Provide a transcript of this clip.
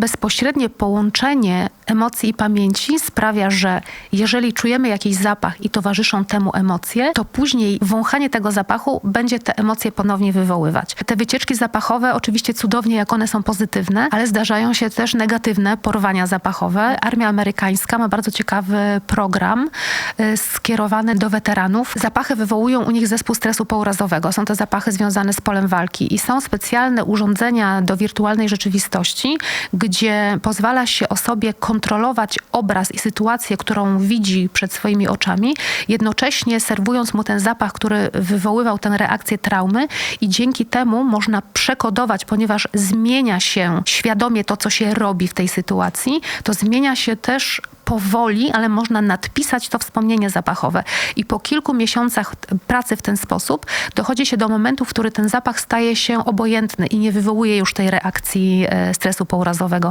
Bezpośrednie połączenie emocji i pamięci sprawia, że jeżeli czujemy jakiś zapach i towarzyszą temu emocje, to później wąchanie tego zapachu będzie te emocje ponownie wywoływać. Te wycieczki zapachowe, oczywiście cudownie, jak one są pozytywne, ale zdarzają się też negatywne porwania zapachowe. Armia amerykańska ma bardzo ciekawy program y, skierowany do weteranów. Zapachy wywołują u nich zespół stresu pourazowego. Są to zapachy związane z polem walki i są specjalne urządzenia do wirtualnej rzeczywistości, gdzie pozwala się osobie kontrolować obraz i sytuację, którą widzi przed swoimi oczami, jednocześnie serwując mu ten zapach, który wywoływał tę reakcję traumy i dzięki temu można przekodować, ponieważ zmienia się świadomie to, co się robi w tej sytuacji, to zmienia się też powoli, ale można nadpisać to wspomnienie zapachowe. I po kilku miesiącach pracy w ten sposób dochodzi się do momentu, w który ten zapach staje się obojętny i nie wywołuje już tej reakcji e, stresu pourazowego.